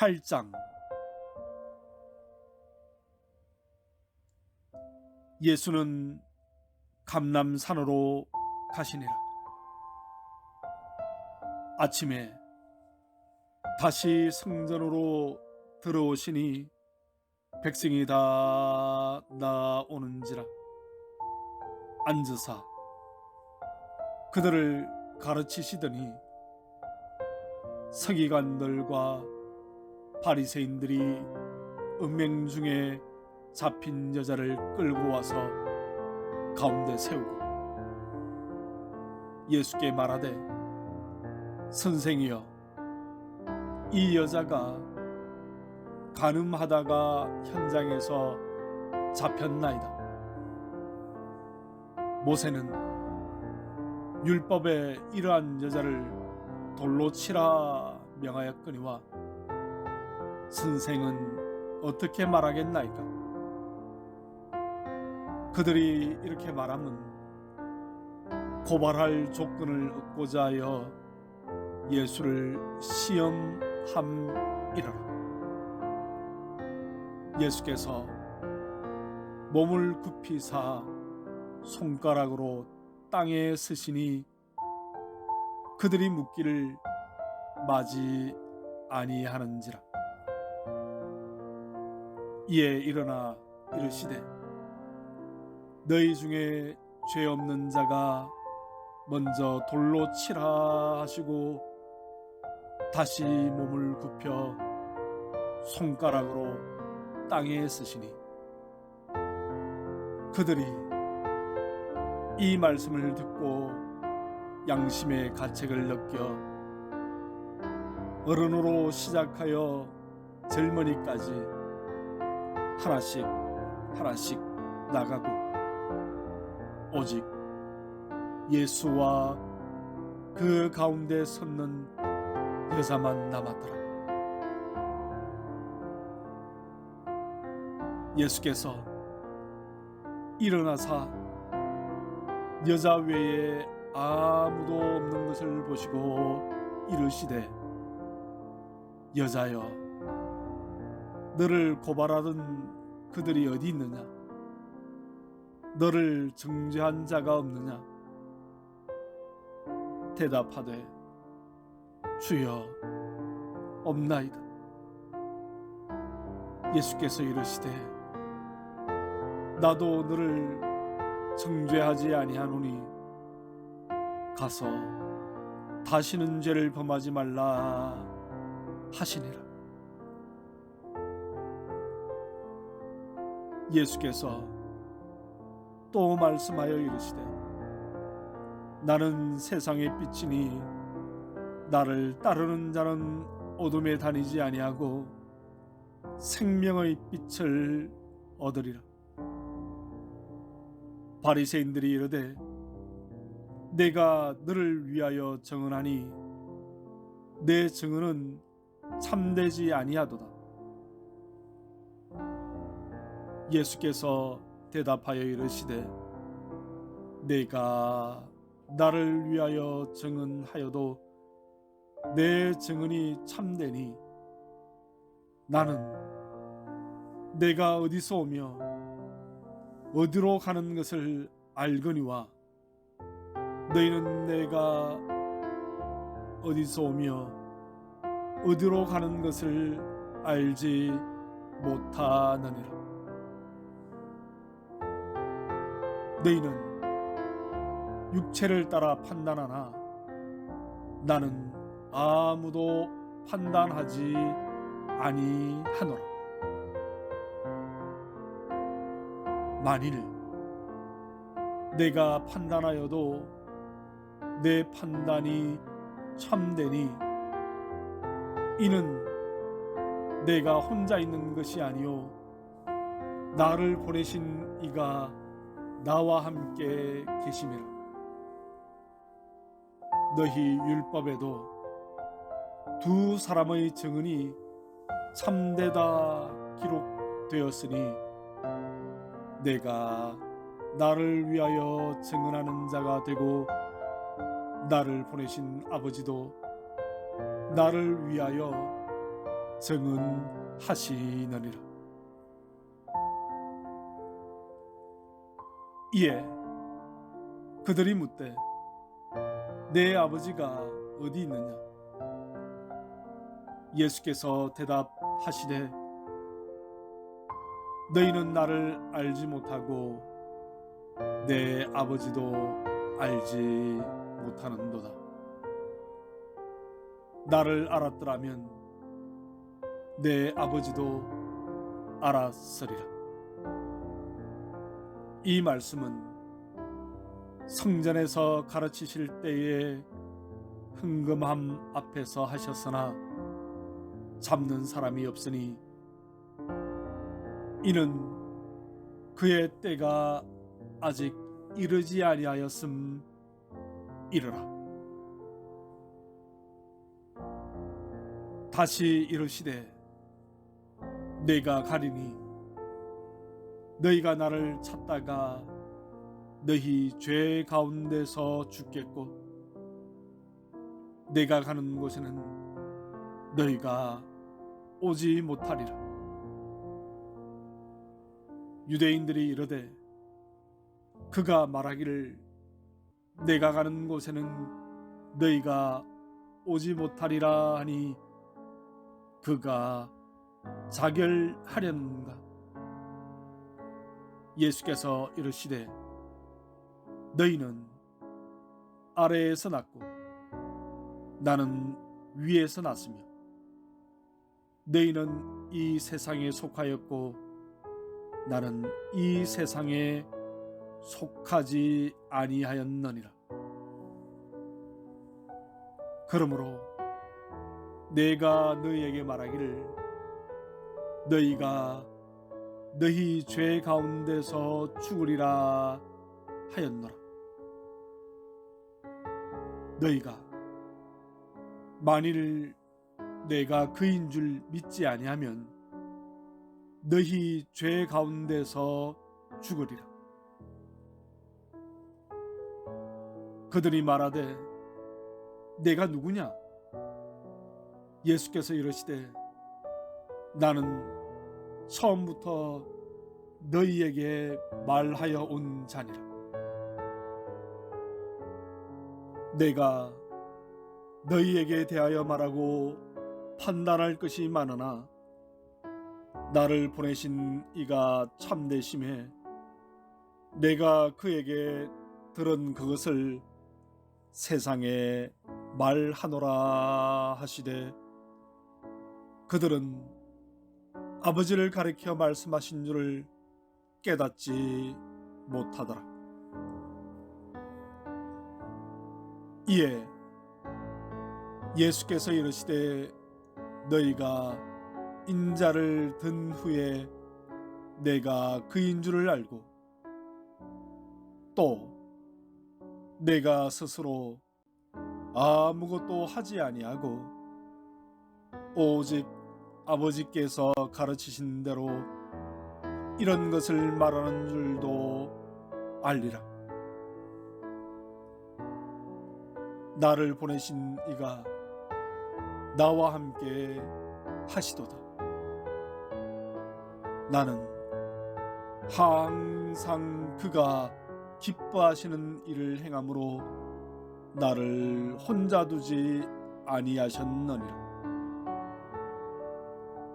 8장 예수는 감남산으로 가시니라. 아침에 다시 성전으로 들어오시니 백성이 다 나오는지라 앉으사 그들을 가르치시더니 서기관들과 바리새인들이 은맹 중에 잡힌 여자를 끌고 와서 가운데 세우고 예수께 말하되 선생이여 이 여자가 가늠하다가 현장에서 잡혔나이다. 모세는 율법에 이러한 여자를 돌로 치라 명하였거니와 선생은 어떻게 말하겠나이까? 그들이 이렇게 말하면 고발할 조건을 얻고자 하여 예수를 시험함이라. 예수께서 몸을 굽히사 손가락으로 땅에 쓰시니 그들이 묻기를 맞이 아니하는지라. 이에 일어나 이르시되 너희 중에 죄 없는 자가 먼저 돌로 치라 하시고 다시 몸을 굽혀 손가락으로 땅에 쓰시니. 그들이 이 말씀을 듣고 양심의 가책을 느껴 어른으로 시작하여 젊은이까지 하나씩 하나씩 나가고 오직 예수와 그 가운데 섰는 여자만 남았더라. 예수께서 일어나사 여자 외에 아무도 없는 것을 보시고 이르시되 여자여 너를 고발하던 그들이 어디 있느냐? 너를 정죄한 자가 없느냐? 대답하되 주여 없나이다. 예수께서 이르시되 나도 너를 정죄하지 아니하노니 가서 다시는 죄를 범하지 말라 하시니라 예수께서 또 말씀하여 이르시되 나는 세상의 빛이니 나를 따르는 자는 어둠에 다니지 아니하고 생명의 빛을 얻으리라. 바리새인들이 이르되 내가 너를 위하여 정언하니 내 증언은 참되지 아니하도다 예수께서 대답하여 이르시되 내가 나를 위하여 증언하여도 내 증언이 참되니 나는 내가 어디서 오며 어디로 가는 것을 알거니와 너희는 내가 어디서 오며 어디로 가는 것을 알지 못하느니라 너희는 육체를 따라 판단하나? 나는 아무도 판단하지 아니하노라. 만일 내가 판단하여도 내 판단이 참되니 이는 내가 혼자 있는 것이 아니요 나를 보내신 이가 나와 함께 계심이라 너희 율법에도 두 사람의 증언이 참되다 기록되었으니 내가 나를 위하여 증언하는 자가 되고 나를 보내신 아버지도 나를 위하여 증언하시느니라. 이에 그들이 묻되 내 아버지가 어디 있느냐? 예수께서 대답하시되 너희는 나를 알지 못하고 내 아버지도 알지 못하는도다. 나를 알았더라면 내 아버지도 알았으리라. 이 말씀은 성전에서 가르치실 때에 흥금함 앞에서 하셨으나 잡는 사람이 없으니 이는 그의 때가 아직 이르지 아니하였음 이르라. 다시 이르시되 내가 가리니 너희가 나를 찾다가 너희 죄 가운데서 죽겠고 내가 가는 곳에는 너희가 오지 못하리라. 유대인들이 이르되 그가 말하기를 내가 가는 곳에는 너희가 오지 못하리라 하니 그가 자결하려는가 예수께서 이르시되 너희는 아래에서 났고 나는 위에서 났으며 너희는 이 세상에 속하였고 나는 이 세상에 속하지 아니하였느니라. 그러므로 내가 너희에게 말하기를 너희가 너희 죄 가운데서 죽으리라 하였노라. 너희가 만일 내가 그인 줄 믿지 아니하면 너희 죄 가운데서 죽으리라. 그들이 말하되 내가 누구냐? 예수께서 이르시되 나는 처음부터 너희에게 말하여 온 자니라. 내가 너희에게 대하여 말하고 판단할 것이 많으나 나를 보내신 이가 참되심에 내가 그에게 들은 그것을 세상에 말하노라 하시되 그들은 아버지를 가리켜 말씀하신 줄을 깨닫지 못하더라. 이에 예수께서 이르시되 너희가 인자를 든 후에 내가 그인 줄을 알고 또 내가 스스로 아무것도 하지 아니하고 오직 아버지께서 가르치신 대로 이런 것을 말하는 줄도 알리라. 나를 보내신 이가 나와 함께 하시도다. 나는 항상 그가 기뻐하시는 일을 행함으로 나를 혼자 두지 아니하셨느니라.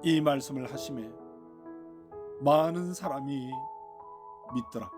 이 말씀을 하심에 많은 사람이 믿더라.